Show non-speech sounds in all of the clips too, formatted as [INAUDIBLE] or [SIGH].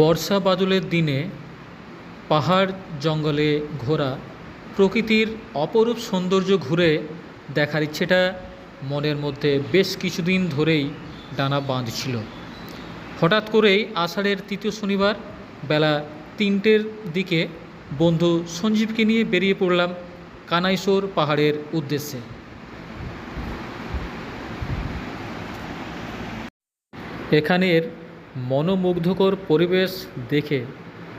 বর্ষা বাদলের দিনে পাহাড় জঙ্গলে ঘোরা প্রকৃতির অপরূপ সৌন্দর্য ঘুরে দেখার ইচ্ছেটা মনের মধ্যে বেশ কিছুদিন ধরেই ডানা বাঁধছিল। হঠাৎ করেই আষাঢ়ের তৃতীয় শনিবার বেলা তিনটের দিকে বন্ধু সঞ্জীবকে নিয়ে বেরিয়ে পড়লাম কানাইশোর পাহাড়ের উদ্দেশ্যে। এখানের মনোমুগ্ধকর পরিবেশ দেখে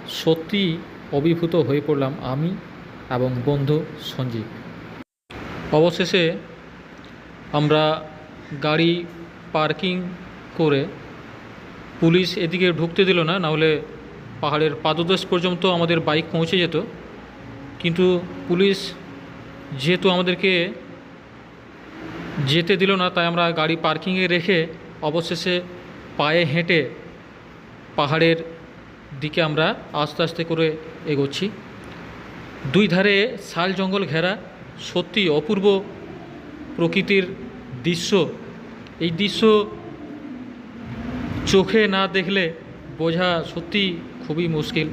সত্যি অভিভূত হয়ে পড়লাম আমি এবং বন্ধু সঞ্জীব। অবশেষে আমরা গাড়ি পার্কিং করে পুলিশ এদিকে ঢুকতে দিল না, নাহলে পাহাড়ের পাদদেশ পর্যন্ত আমাদের বাইক পৌঁছে যেত। কিন্তু পুলিশ যেহেতু আমাদেরকে যেতে দিল না, তাই আমরা গাড়ি পার্কিংয়ে রেখে অবশেষে পায়ে হেঁটে পাহাড়ের দিকে আমরা আস্তে আস্তে করে এগোচ্ছি। দুই ধারে শাল জঙ্গল ঘেরা সত্যি অপূর্ব প্রকৃতির দৃশ্য। এই দৃশ্য চোখে না দেখলে বোঝা সত্যি খুবই মুশকিল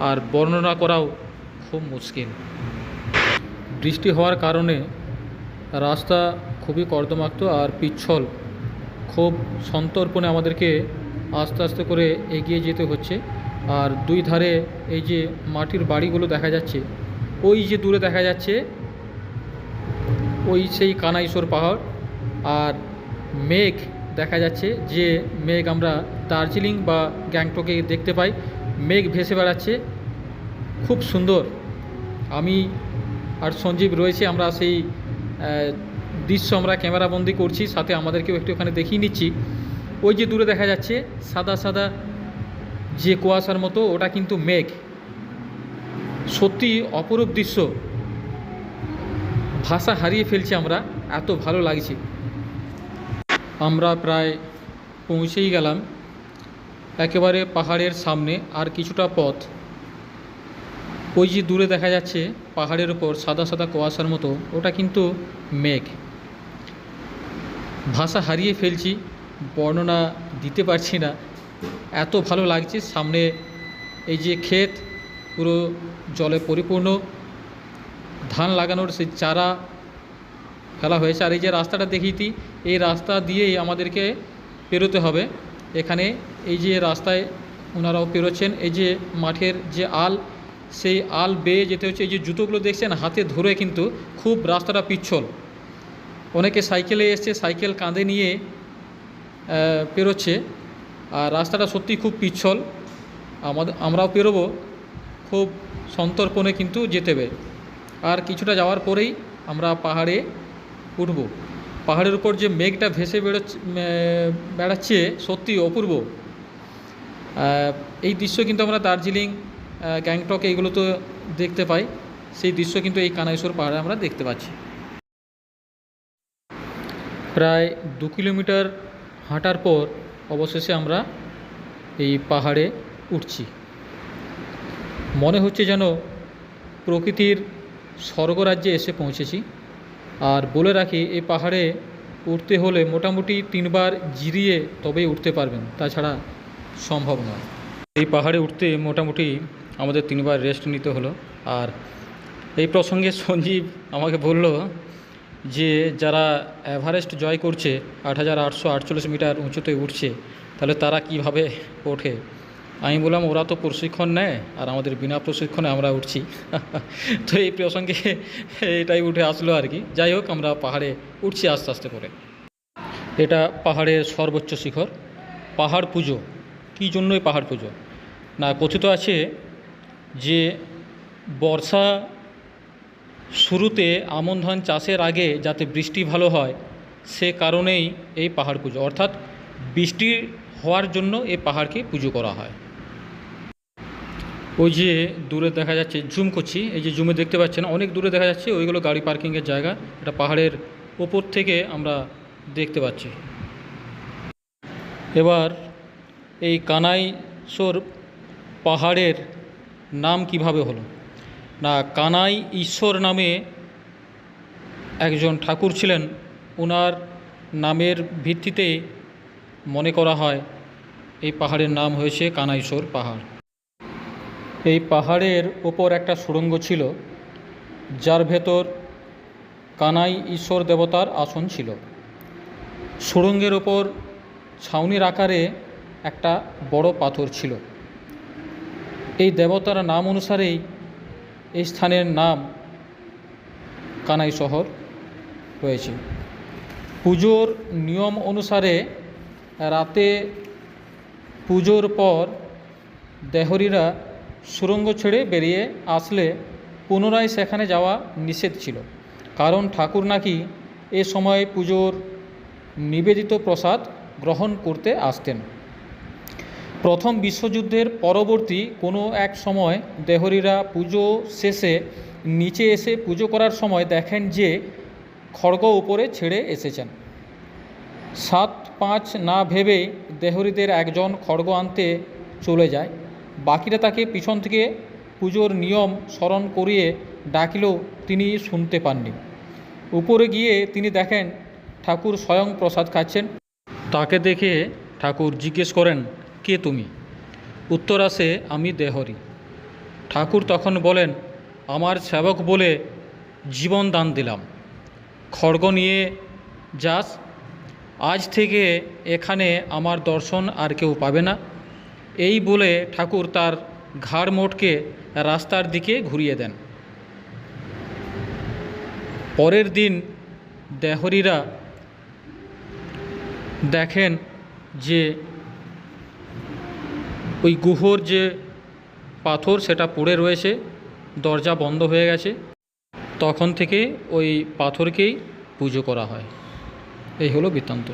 আর বর্ণনা করাও খুব মুশকিল। বৃষ্টি হওয়ার কারণে রাস্তা খুবই কর্দমাক্ত আর পিচ্ছল। খুব সন্তর্পণে আমাদেরকে আস্তে আস্তে করে এগিয়ে যেতে হচ্ছে। আর দুই ধারে এই যে মাটির বাড়িগুলো দেখা যাচ্ছে, ওই যে দূরে দেখা যাচ্ছে, ওই সেই কানাইশোর পাহাড়। আর মেঘ দেখা যাচ্ছে, যে মেঘ আমরা দার্জিলিং বা গ্যাংটকে দেখতে পাই, মেঘ ভেসে বেড়াচ্ছে। খুব সুন্দর। আমি আর সঞ্জীব রয়েছে, আমরা সেই দৃশ্য আমরা ক্যামেরাবন্দি করছি, সাথে আমাদেরকেও একটু ওখানে দেখিয়ে নিচ্ছি। ওই যে দূরে দেখা যাচ্ছে, সাদা সাদা যে কুয়াশার মতো, ওটা কিন্তু মেঘ। সত্যি অপরূপ দৃশ্য। ভাষা হারিয়ে ফেলছি আমরা, এত ভালো লাগছে। আমরা প্রায় পৌঁছেই গেলাম, একেবারে পাহাড়ের সামনে, আর কিছুটা পথ। ওই যে দূরে দেখা যাচ্ছে, পাহাড়ের ওপর সাদা সাদা কুয়াশার মতো, ওটা কিন্তু মেঘ। ভাষা হারিয়ে ফেলছি বর্ণনা দিতে পারছি না। এত ভালো লাগছে, সামনে এই যে ক্ষেত, পুরো জলে পরিপূর্ণ। ধান লাগানোর সেই চারা ফেলা হয়েছে। আর এই যে রাস্তাটা দেখিয়েছি এই রাস্তা দিয়েই আমাদেরকে পেরোতে হবে। এখানে এই যে রাস্তায় ওনারাও পেরোচ্ছেন। এই যে মাঠের যে আল, সেই আল বেয়ে যেতে হচ্ছে। এই যে জুতোগুলো দেখছেন, হাতে ধরে কিন্তু খুব রাস্তাটা পিচ্ছল। অনেকে সাইকেলে এসছে, সাইকেল কাঁধে নিয়ে পেরোচ্ছে। আর রাস্তাটা সত্যি খুব পিচ্ছল। আমাদের আমরাও পেরোবো। খুব সন্তর্পণে কিন্তু যেতে হবে। আর কিছুটা যাওয়ার পরেই আমরা পাহাড়ে উঠব। পাহাড়ের উপর যে মেঘটা ভেসে বেরোচ্ছে আহ, বেড়াচ্ছে সত্যি অপূর্ব। এই দৃশ্য কিন্তু আমরা দার্জিলিং গ্যাংটক এইগুলো তো দেখতে পাই। সেই দৃশ্য কিন্তু এই কানাইশোর পাহাড়ে আমরা দেখতে পাচ্ছি। প্রায় দু কিলোমিটার হাঁটার পর অবশেষে আমরা এই পাহাড়ে উঠছি। মনে হচ্ছে যেন প্রকৃতির স্বর্গরাজ্যে এসে পৌঁছেছি। আর বলে রাখি, এই পাহাড়ে উঠতে হলে মোটামুটি তিনবার জিরিয়ে তবেই উঠতে পারবেন, তাছাড়া সম্ভব নয়। এই পাহাড়ে উঠতে মোটামুটি আমাদের তিনবার রেস্ট নিতে হলো। আর এই প্রসঙ্গে সঞ্জীব আমাকে বলল যে যারা এভারেস্ট জয় করছে, আট হাজার আটশো আটচল্লিশ মিটার উঁচুতে উঠছে, তাহলে তারা কীভাবে ওঠে? আমি বললাম, ওরা তো প্রশিক্ষণ নেয়, আর আমাদের বিনা প্রশিক্ষণে আমরা উঠছি। [LAUGHS] তো এই প্রসঙ্গে এটাই উঠে আসলো আর কি। যাই হোক, আমরা পাহাড়ে উঠছি আস্তে আস্তে করে। এটা পাহাড়ের সর্বোচ্চ শিখর। পাহাড় পুজো। কী জন্যই পাহাড় পুজো? না, কথিত আছে যে বর্ষা শুরুতে আমন ধান চাষের আগে যাতে বৃষ্টি ভালো হয়, সে কারণেই এই পাহাড় পুজো। অর্থাৎ বৃষ্টি হওয়ার জন্য এই পাহাড়কে পুজো করা হয়। ওই যে দূরে দেখা যাচ্ছে জুম করছি, এই যে জুমে দেখতে পাচ্ছেন, অনেক দূরে দেখা যাচ্ছে, ওইগুলো গাড়ি পার্কিংয়ের জায়গা, এটা পাহাড়ের ওপর থেকে আমরা দেখতে পাচ্ছি। এবার এই কানাইশোর পাহাড়ের নাম কীভাবে হলো? না, কানাই ঈশ্বর নামে একজন ঠাকুর ছিলেন। ওনার নামের ভিত্তিতে মনে করা হয় এই পাহাড়ের নাম হয়েছে কানাইশ্বর পাহাড়। এই পাহাড়ের ওপর একটা সুড়ঙ্গ ছিল, যার ভেতর কানাই ঈশ্বর দেবতার আসন ছিল। সুড়ঙ্গের ওপর ছাউনির আকারে একটা বড় পাথর ছিল। এই দেবতার নাম অনুসারেই এই স্থানের নাম কানাই শহর রয়েছে পুজোর নিয়ম অনুসারে রাতে পুজোর পর দেহরিরা সুরঙ্গ ছেড়ে বেরিয়ে আসলে পুনরায় সেখানে যাওয়া নিষেধ ছিল। কারণ ঠাকুর নাকি এ সময় পুজোর নিবেদিত প্রসাদ গ্রহণ করতে আসতেন। প্রথম বিশ্বযুদ্ধের পরবর্তী কোনো এক সময় দেহরীরা পুজো শেষে নিচে এসে পুজো করার সময় দেখেন যে খড়গ উপরে ছেড়ে এসেছেন। সাত পাঁচ না ভেবেই দেহরীদের একজন খড়গ আনতে চলে যায়। বাকিরা তাকে পিছন থেকে পুজোর নিয়ম স্মরণ করিয়ে ডাকিলেও তিনি শুনতে পাননি। উপরে গিয়ে তিনি দেখেন ঠাকুর স্বয়ং প্রসাদ খাচ্ছেন। তাকে দেখে ঠাকুর জিজ্ঞেস করেন কে তুমি? উত্তর আসে আমি দেহরি। ঠাকুর তখন বলেন, আমার সেবক বলে জীবন দান দিলাম। খড়গ নিয়ে যাস। আজ থেকে এখানে আমার দর্শন আর কেউ পাবে না। এই বলে ঠাকুর তার ঘাড় মোটকে রাস্তার দিকে ঘুরিয়ে দেন। পরের দিন দেহরিরা দেখেন যে ওই গুহর যে পাথর সেটা পড়ে রয়েছে, দরজা বন্ধ হয়ে গেছে। তখন থেকে ওই পাথরকেই পুজো করা হয়। এই হলো বৃত্তান্ত।